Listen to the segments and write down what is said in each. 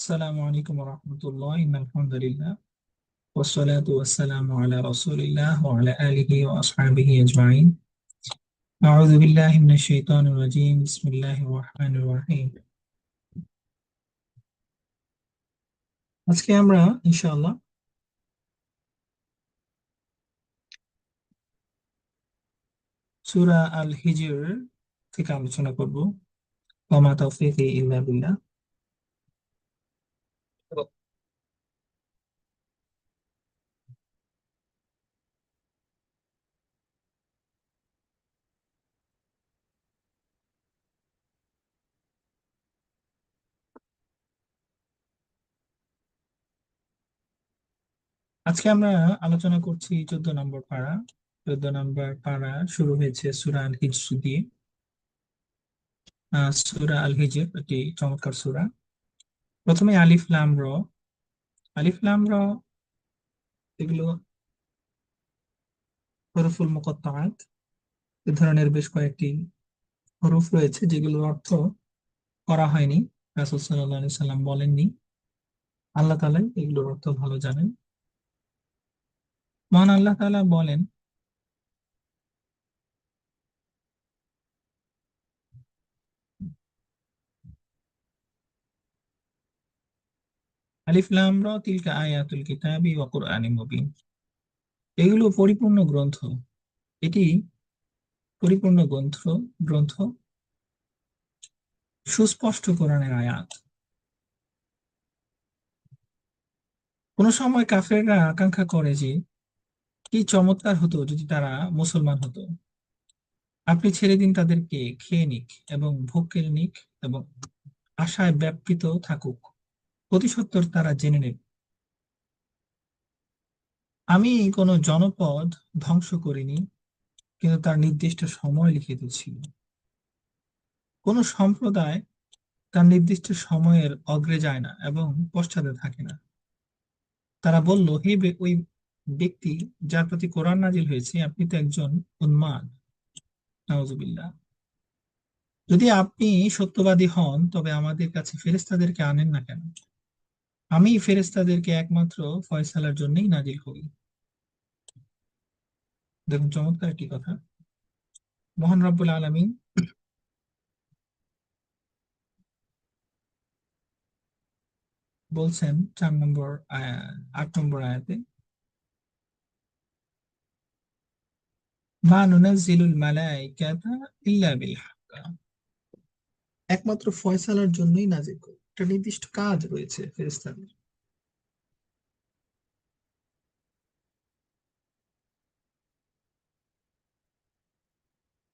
السلام عليكم ورحمة الله إن الحمد لله والصلاة والسلام على رسول الله وعلى آله وأصحابه أجمعين أعوذ بالله من الشيطان الرجيم بسم الله الرحمن الرحيم আজকে আমরা ইনশাআল্লাহ সূরা আল হিজর থেকে আলোচনা করব ওয়া তৌফিকি ইল্লা বিল্লাহ আজকে আমরা আলোচনা করছি চোদ্দ নম্বর পাড়া চোদ্দ নম্বর পাড়া শুরু হয়েছে সুরা আল হিজর দিয়ে সুরা আল হিজর একটি চমৎকার সুরা। প্রথমে আলিফ, লাম, র। আলিফ, লাম, র এগুলো হরফুল মুকত্তাআত এ ধরনের বেশ কয়েকটি হরফ রয়েছে যেগুলোর অর্থ করা হয়নি। রাসূল সাল্লাল্লাহু সাল্লাম বলেননি। আল্লাহ তাআলা এগুলোর অর্থ ভালো জানেন। মহান আল্লাহ তাআলা বলেন, আলিফ লাম র তিলকা আয়াতুল কিতাবি ওয়া কুরআনিন মুবিন। এগুলো পরিপূর্ণ গ্রন্থ। এটি পরিপূর্ণ গ্রন্থ গ্রন্থ সুস্পষ্ট কোরআনের আয়াত। কোন সময় কাফেররা আকাঙ্ক্ষা করে যে কি চমৎকার হতো যদি তারা মুসলমান হতো? আপনি ছেড়ে দিন তাদেরকে, খেয়ে নিক এবং ভোগ কেড়ে নিক এবং আশায় ব্যাপৃত থাকুক। প্রতিসত্তর তারা জেনে নেবে। আমি কোনো জনপদ ধ্বংস করিনি, কিন্তু তার নির্দিষ্ট সময় লিখিত ছিল। কোন সম্প্রদায় তার নির্দিষ্ট সময়ের অগ্রে যায় না এবং পশ্চাতে থাকে না। তারা বলল, হে ওই ব্যক্তি যার প্রতি কোরআন নাজিল হয়েছে, আপনি তো একজন উন্মাদ। নাউজুবিল্লাহ। যদি আপনি সত্যবাদী হন, তবে আমাদের কাছে ফেরেস্তাদেরকে আনেন না কেন? আমি ফেরেস্তাদেরকে একমাত্র ফয়সালার জন্যই নাজিল করি। দেখুন, চমৎকার একটি কথা। মোহন রব্বুল আলমিন বলছেন চার নম্বর আট নম্বর আয়াতে মা নুনাজ্জিলুল মালাইকাতা ইল্লা বিল একমাত্র ফয়সালার জন্যই নাজিল করি। একটা নির্দিষ্ট কাজ রয়েছে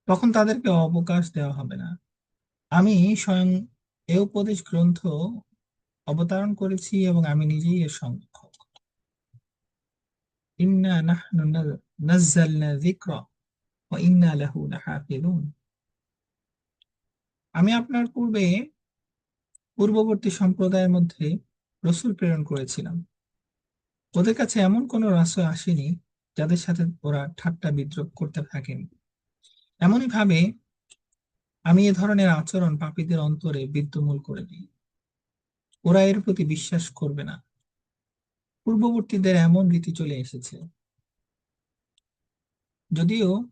তখন তাদেরকে অবকাশ দেওয়া হবে না। আমি স্বয়ং এ উপদেশ গ্রন্থ অবতারণ করেছি এবং আমি নিজেই এর সংরক্ষক। ইন্না নাহনু যিকরা। আমি আপনার পূর্বে, পূর্ববর্তী সম্প্রদায়ের মধ্যে রসুল প্রেরণ করেছিলাম। ওদের কাছে এমন কোন রাসূল আসেনি যাদের সাথে ওরা ঠাট্টা বিদ্রোহ করতে থাকেন। এমনই ভাবে আমি এ ধরনের আচরণ পাপীদের অন্তরে বিদ্যমূল করে দিই। ওরা এর প্রতি বিশ্বাস করবে না। পূর্ববর্তীদের এমন রীতি চলে এসেছে। যদিও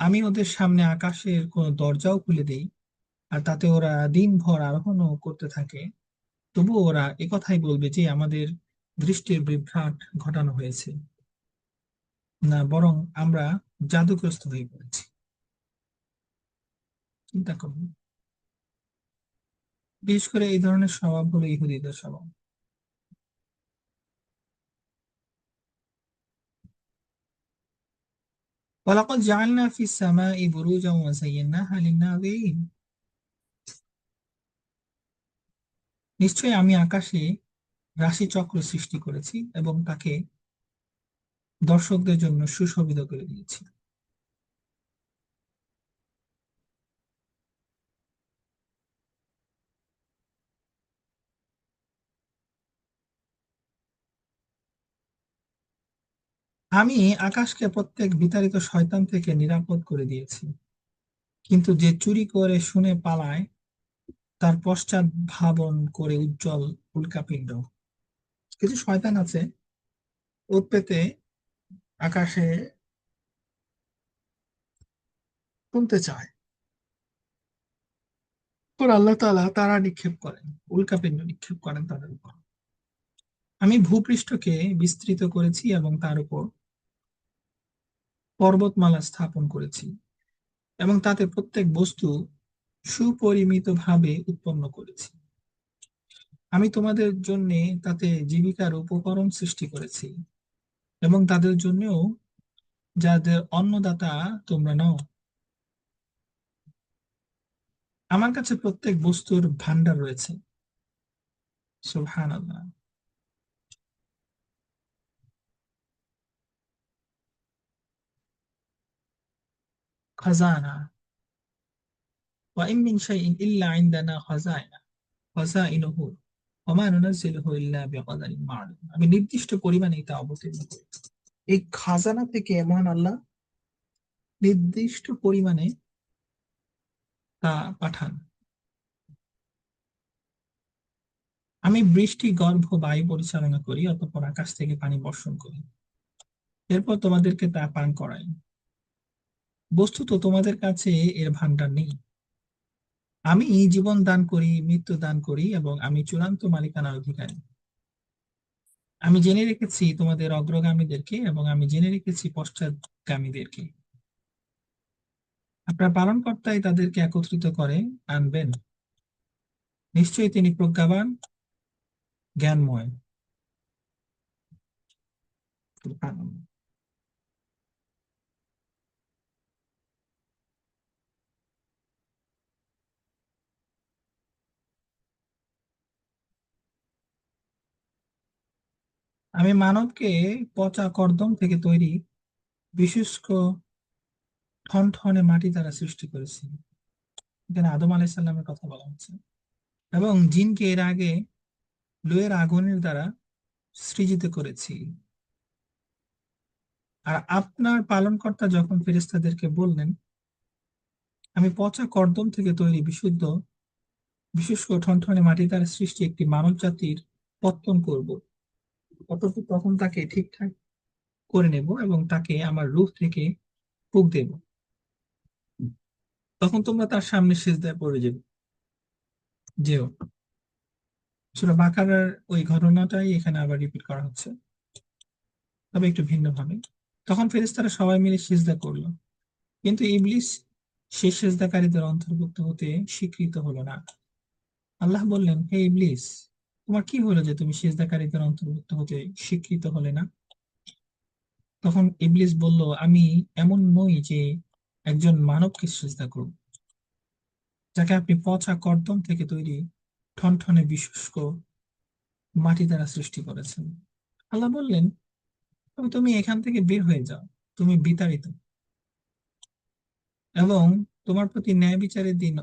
আমি ওদের সামনে আকাশের কোন দরজাও খুলে দেই, আর তাতে ওরা দিনভর আরোহণও করতে থাকে। তবু ওরা একথাই বলবে যে আমাদের দৃষ্টির বিভ্রাট ঘটানো হয়েছে। না, বরং আমরা জাদুগ্রস্ত হয়ে পড়েছি। চিন্তা করুন বিশেষ করে এই ধরনের স্বভাব হলো ইহুদিদের স্বভাব। ওয়ালাকাদ জাআলনা ফিস সামাই বুরুজান ওয়া যায়্যানাহা লিন-নাযিরিন নিশ্চয়ই আমি আকাশে রাশি চক্র সৃষ্টি করেছি এবং তাকে দর্শকদের জন্য সুশোভিত করে দিয়েছি। আমি আকাশকে প্রত্যেক বিতাড়িত শয়তান থেকে নিরাপদ করে দিয়েছি। কিন্তু যে চুরি করে শুনে পালায়, তার পশ্চাৎ ভাবন করে উজ্জ্বল উল্কাপিণ্ড কিছু শয়তান আছে উৎপেতে আকাশে শুনতে চায়। পর আল্লাহ তাআলা তারা নিক্ষেপ করেন উল্কাপিণ্ড নিক্ষেপ করেন তাদের উপর। আমি ভূপৃষ্ঠকে বিস্তৃত করেছি এবং তার উপর পর্বতমালা স্থাপন করেছি এবং তাতে প্রত্যেক বস্তু সুপরিমিতভাবে উৎপন্ন করেছি। আমি তোমাদের জন্য তাতে জীবিকার উপকরণ সৃষ্টি করেছি এবং তাদের জন্যও যাদের অন্নদাতা তোমরা নাও। আমার কাছে প্রত্যেক বস্তুর ভান্ডার রয়েছে। সুবহানাল্লাহ। খাজানা وإن من شيء إلا عندنا خزائنه خزائنه وما ننزله إلا بقدر معلوم আমি নির্দিষ্ট পরিমাণে তা অবতীর্ণ করি এই খাজানা থেকে মহান আল্লাহ নির্দিষ্ট পরিমাণে তা পাঠান আমি বৃষ্টি গর্ভ বায়ু পরিচালনা করি অতঃপর আকাশ থেকে পানি বর্ষণ করি এরপর তোমাদেরকে তা পান করাই বস্তুত তোমাদের কাছে এর ভান্ডার নেই। আমি জীবন দান করি, মৃত্যু দান করি এবং আমি চূড়ান্ত মালিকানার অধিকারী। আমি জেনে রেখেছি তোমাদের অগ্রগামীদেরকে এবং আমি জেনে রেখেছি পশ্চাৎগামীদেরকে। আপনার পালনকর্তাই তাদেরকে একত্রিত করে আনবেন। নিশ্চয়ই তিনি প্রজ্ঞাবান, জ্ঞানময়। আমি মানবকে পচা কর্দম থেকে তৈরি বিশুষ্ক ঠনঠনে মাটি দ্বারা সৃষ্টি করেছি। এখানে আদম আলাইসাল্লামের কথা বলা হচ্ছে। এবং জিনকে এর আগে লোয়ের আগুনের দ্বারা সৃজিত করেছি। আর আপনার পালনকর্তা যখন ফেরেস্তাদেরকে বললেন, আমি পচা কর্দম থেকে তৈরি বিশুদ্ধ বিশেষ ঠনঠনে মাটি দ্বারা সৃষ্টি একটি মানব জাতির পত্তন করব। অতঃপর তখন তাকে ঠিকঠাক করে নেব এবং তাকে আমার রূপ থেকে ফুক দেব। তখন তোমরা তার সামনে সেজদায় পড়ে যাবে। যেও। সূরা বাকারার ওই ঘটনাটাই এখানে আবার রিপিট করা হচ্ছে। তবে একটু ভিন্নভাবে। তখন ফেরেশতারা সবাই মিলে সিজদা করল। কিন্তু ইবলিস সে সেজদাকারীদের অন্তর্ভুক্ত হতে স্বীকৃত হলো না। আল্লাহ বললেন, হে ইবলিস তোমার কি হলো যে তুমি সেজদাকারীদের অন্তর্ভুক্ত হতে স্বীকৃত হলে না? তখন ইবলিস বলল, আমি এমন নই যে একজন মানবকে সেজদা করব। যাকে আপনি পচা কর্দম থেকে তৈরি ঠনঠনে বিশুষ্ক মাটি দ্বারা সৃষ্টি করেছেন। আল্লাহ বললেন, তবে তুমি এখান থেকে বের হয়ে যাও। তুমি বিতাড়িত। এবং তোমার প্রতি ন্যায় বিচারের দিন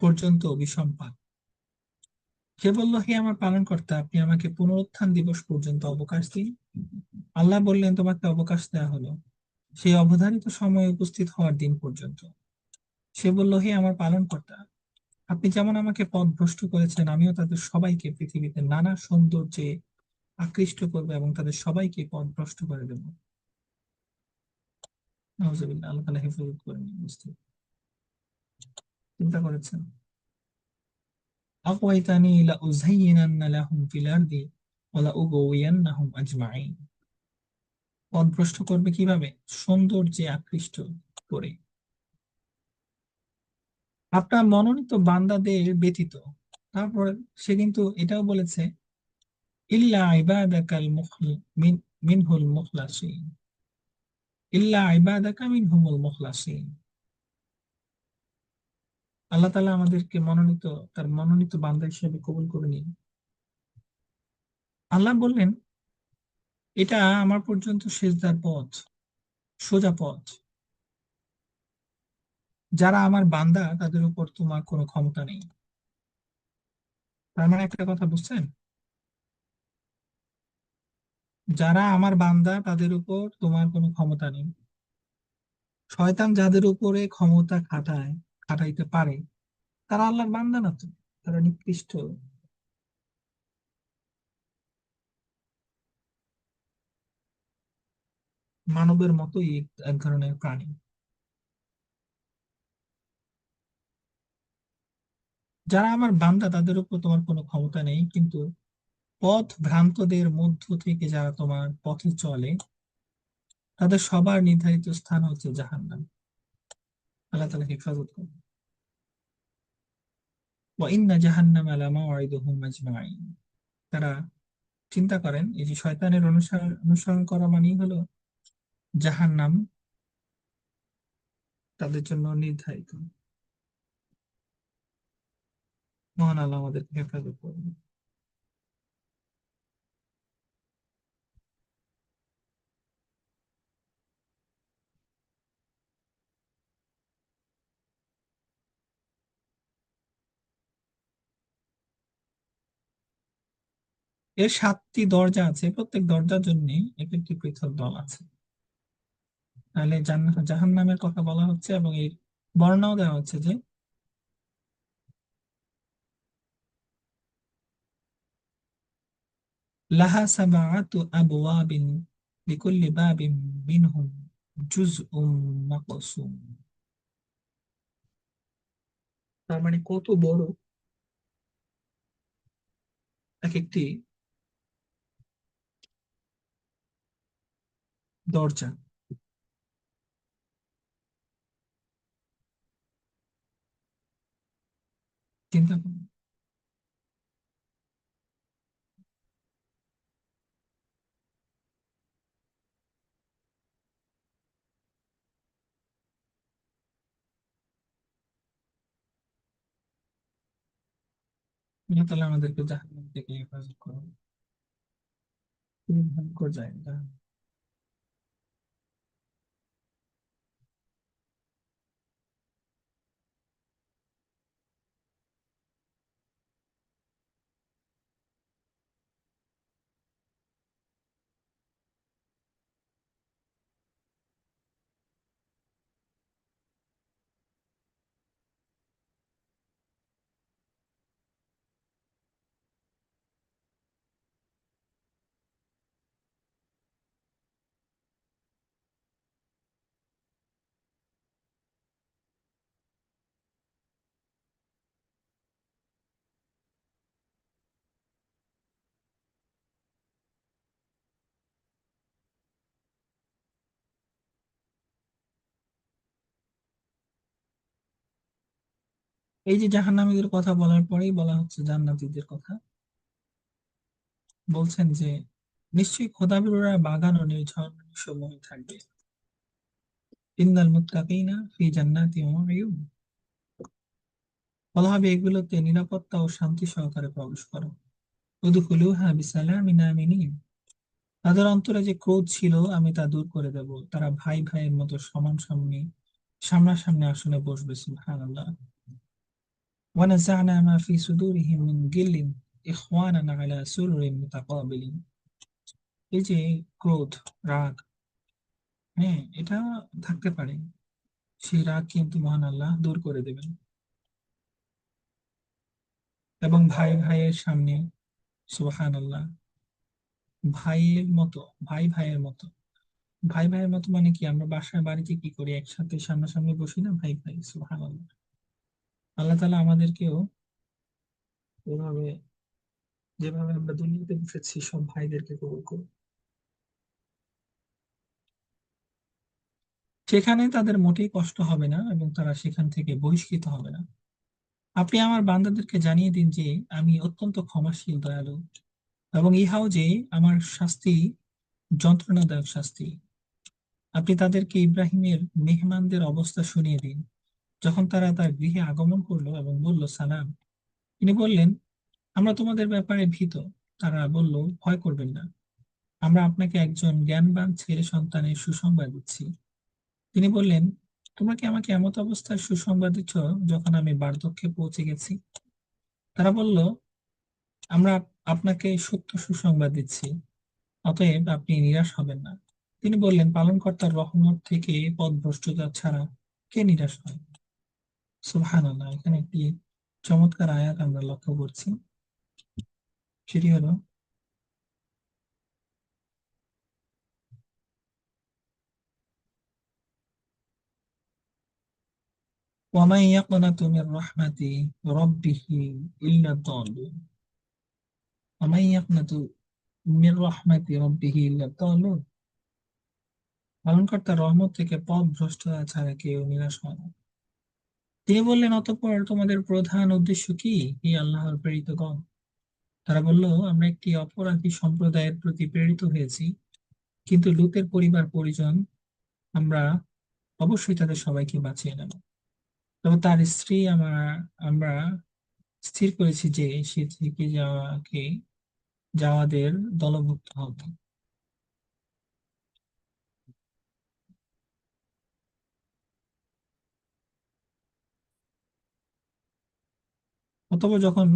পর্যন্ত অভিসম্পাদ সে বলল হে আমার পালন কর্তা? আপনি আমাকে পুনরুত্থান দিবস পর্যন্ত অবকাশ দিন। আল্লাহ বললেন, তোমাকে অবকাশ দেওয়া হলো। সেই অবধারিত সময় উপস্থিত হওয়ার দিন পর্যন্ত। সে বলল, হে আমার পালন কর্তা, আপনি যেমন আমাকে পথ ভ্রষ্ট করেছেন, আমিও তাদের সবাইকে পৃথিবীতে নানা সৌন্দর্যে আকৃষ্ট করব এবং তাদের সবাইকে পথ ভ্রষ্ট করে দেব। আল্লাহ তাআলা হেফাজত করেন বুঝতে চিন্তা করেছেন? أغويتني لأزينن لهم في الأرض ولأغوينهم أجمعين পথভ্রষ্ট করবে কিভাবে সৌন্দর্যে আকৃষ্ট করে আপনার মনোনীত বান্দাদের ব্যতীত তারপর সে কিন্তু এটাও বলেছে ইল্লা ইবাদাকাল মুখল মিন মিনহুল মুখলাসিন ইল্লা ইবাদাকা মিনহুমুল মুখলাসিন আল্লাহ তালা আমাদেরকে মনোনীত, তার মনোনীত বান্দা হিসেবে কবুল করে নিন। আল্লাহ বললেন, এটা আমার পর্যন্ত সেজদার পথ, সোজা পথ। যারা আমার বান্দা, তাদের উপর তোমার কোনো ক্ষমতা নেই। তার মানে একটা কথা বুঝছেন? যারা আমার বান্দা, তাদের উপর তোমার কোনো ক্ষমতা নেই। শয়তান যাদের উপরে ক্ষমতা খাটায় খাটাইতে পারে, তারা আল্লাহর বান্দা না তো? তারা নিকৃষ্ট। মানবের মতোই এক- ধরনের প্রাণী। যারা আমার বান্দা, তাদের উপর তোমার কোনো ক্ষমতা নেই, কিন্তু পথ ভ্রান্তদের মধ্য থেকে যারা তোমার পথে চলে, তাদের সবার নির্ধারিত স্থান হচ্ছে জাহান্নাম। আল্লাহ তালা হেফাজত করুন। তারা চিন্তা করেন, এই যে শয়তানের অনুসরণ অনুসরণ করা মানেই হলো জাহান্নাম তাদের জন্য নির্ধারিত। মহান আল্লাহ আমাদেরকে হেফাজত করুন। এর সাতটি দরজা আছে, প্রত্যেক দরজার জন্য এক একটি পৃথক দল আছে। তাহলে জাহান নামের কথা বলা হচ্ছে এবং এর বর্ণনাও দেওয়া হচ্ছে যে লাহা আবওয়াবিন লিকুল্লি বাবিন মিনহুম জুজউম মাকসুম। তার মানে কত বড় এক একটি দরজা চিন্তা করুন আল্লাহ তাআলা আমাদেরকে জাহান্নাম থেকে হেফাজত করুন খুবই ভয়ঙ্কর জায়গা এই যে জাহান্নামীদের কথা বলার পরেই বলা হচ্ছে জান্নাতীদের কথা। বলছেন যে, নিশ্চয়ই খোদাবিরা বাগান ও নির্ঝরণ সমূহে থাকবে। ইন্নাল মুত্তাকিনা ফি জান্নাতি বলা হবে, এগুলোতে নিরাপত্তা ও শান্তি সহকারে প্রবেশ করো। উদখুলুহা বিসালামিন আমিনিন। তাদের অন্তরে যে ক্রোধ ছিল, আমি তা দূর করে দেব। তারা ভাই ভাইয়ের মতো সমান সামনে, সামনাসামনি আসনে বসবে, সুবহানাল্লাহ। ونزعنا ما في صدورهم من غل إخوانا على سرر متقابلين এই যে ক্রোধ রাগ হ্যাঁ এটা থাকতে পারে সেই রাগ কিন্তু মহান আল্লাহ দূর করে দেবেন এবং ভাই ভাইয়ের সামনে সুবহান আল্লাহ ভাইয়ের মতো ভাই ভাইয়ের মতো ভাই ভাইয়ের মতো মানে কি আমরা বাসায় বাড়িতে কি করি একসাথে সামনাসামনি বসি না ভাই ভাই সুবহান আল্লাহ আল্লাহ তালা আমাদেরকেও এভাবে যেভাবে আমরা দুনিয়াতে বসেছি সব ভাইদেরকে কবুল করুন সেখানে তাদের মোটেই কষ্ট হবে না এবং তারা সেখান থেকে বহিষ্কৃত হবে না। আপনি আমার বান্দাদেরকে জানিয়ে দিন যে আমি অত্যন্ত ক্ষমাশীল, দয়ালু এবং ইহাও যে আমার শাস্তি যন্ত্রণাদায়ক শাস্তি। আপনি তাদেরকে ইব্রাহিমের মেহমানদের অবস্থা শুনিয়ে দিন। যখন তারা তার গৃহে আগমন করল এবং বলল, সালাম। তিনি বললেন, আমরা তোমাদের ব্যাপারে ভীত। তারা বলল, ভয় করবেন না। আমরা আপনাকে একজন জ্ঞানবান ছেলে সন্তানের সুসংবাদ দিচ্ছি। তিনি বললেন, তোমরা কি আমাকে এমত অবস্থায় সুসংবাদ দিচ্ছ যখন আমি বার্ধক্যে পৌঁছে গেছি? তারা বলল, আমরা আপনাকে সত্য সুসংবাদ দিচ্ছি, অতএব আপনি নিরাশ হবেন না। তিনি বললেন, পালনকর্তার রহমত থেকে পথভ্রষ্টতা ছাড়া কে নিরাশ হয়? সুবহানাল্লাহ এখানে একটি চমৎকার আয়াত আমরা লক্ষ্য করছি সেটি হলো ومن يقنط من رحمة ربه إلا الضالون ومن يقنط من رحمة ربه إلا الضالون পালনকর্তার রহমত থেকে পথ ভ্রষ্ট ছাড়া কেউ নিরাশ হয় না তিনি বললেন, অতঃপর তোমাদের প্রধান উদ্দেশ্য কি? হে আল্লাহর প্রেরিতগণ। তারা বলল, আমরা একটি অপরাধী সম্প্রদায়ের প্রতি প্রেরিত হয়েছি, কিন্তু লুতের পরিবার পরিজন, আমরা অবশ্যই তাদের সবাইকে বাঁচিয়ে নেব। তবে তার স্ত্রী আমরা আমরা স্থির করেছি যে সে থেকে যাওয়াকে, যাওয়াদের দলভুক্ত হবে। অতঃপর যখন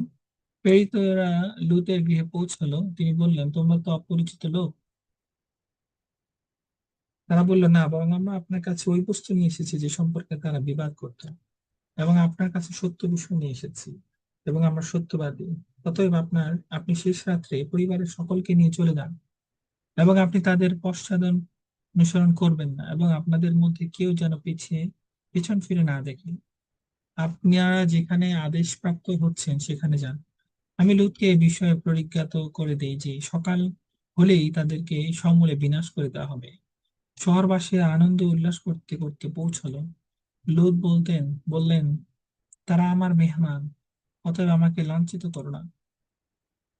প্রেরিতরা লুতের গৃহে পৌঁছালো, তিনি বললেন, তোমরা তো অপরিচিত লোক। তারা বলল না, বরং আমরা আপনার কাছে ওই বস্তু নিয়ে এসেছি যে সম্পর্কে তারা বিবাদ করত এবং আপনার কাছে সত্য বিষয় নিয়ে এসেছি এবং আমরা সত্যবাদী। অতএব আপনার, আপনি শেষ রাত্রে পরিবারের সকলকে নিয়ে চলে যান এবং আপনি তাদের পশ্চাদন অনুসরণ করবেন না এবং আপনাদের মধ্যে কেউ যেন পিছিয়ে, পিছন ফিরে না দেখে। আপনারা যেখানে আদেশ প্রাপ্ত হচ্ছেন, সেখানে যান। আমি লুতকে এই বিষয়ে পরিজ্ঞাত করে দেই যে, সকাল হলেই তাদেরকে সমূলে বিনাশ করে দেওয়া হবে। শহরবাসীরা আনন্দ উল্লাস করতে করতে পৌঁছলো। লুত বলতেন, বললেন, তারা আমার মেহমান, অতএব আমাকে লাঞ্ছিত করো না।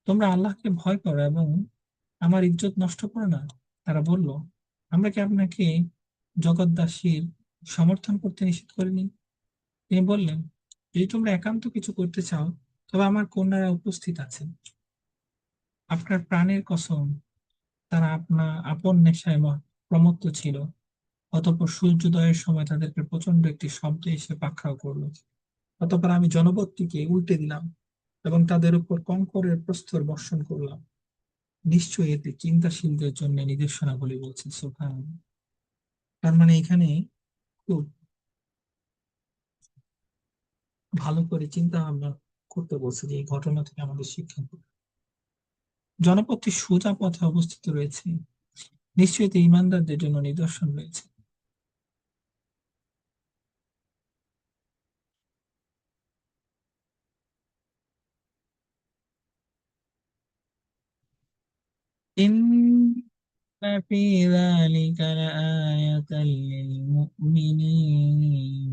তোমরা আল্লাহকে ভয় করো এবং আমার ইজ্জত নষ্ট করো না। তারা বলল, আমরা কি আপনাকে জগৎদাসীর সমর্থন করতে নিষেধ করিনি? তিনি বললেন, যদি তোমরা একান্ত কিছু করতে চাও, তবে আমার কন্যারা উপস্থিত আছেন। আপনার প্রাণের কসম, তারা আপনা, আপন নেশায় প্রমত্ত ছিল। অতঃপর সূর্যোদয়ের সময় তাদেরকে প্রচণ্ড একটি শব্দ এসে পাকড়াও করল। অতঃপর আমি জনপদটিকে উল্টে দিলাম এবং তাদের উপর কঙ্করের প্রস্তর বর্ষণ করলাম। নিশ্চয়ই এতে চিন্তাশীলদের জন্য নির্দেশনাগুলি বলছে সুবহান তার মানে এখানে খুব ভালো করে চিন্তা ভাবনা করতে বলছে যে এই ঘটনা থেকে আমাদের শিক্ষা কি। জনপদটি সোজা পথে অবস্থিত রয়েছে নিশ্চয়ই এতে ইমানদারদের জন্য নিদর্শন রয়েছে إن في ذلك لآية للمؤمنين إن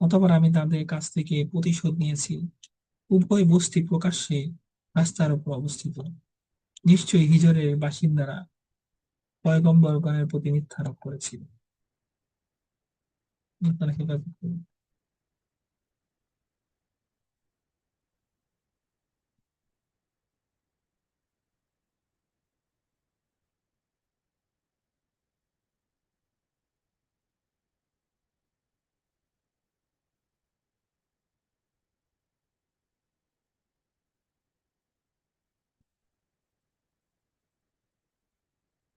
অতঃপর আমি তাদের কাছ থেকে প্রতিশোধ নিয়েছি উভয় বস্তি প্রকাশ্যে রাস্তার উপর অবস্থিত নিশ্চয়ই হিজরের বাসিন্দারা পয়গম্বরগণের প্রতি মিথ্যারোপ করেছিল।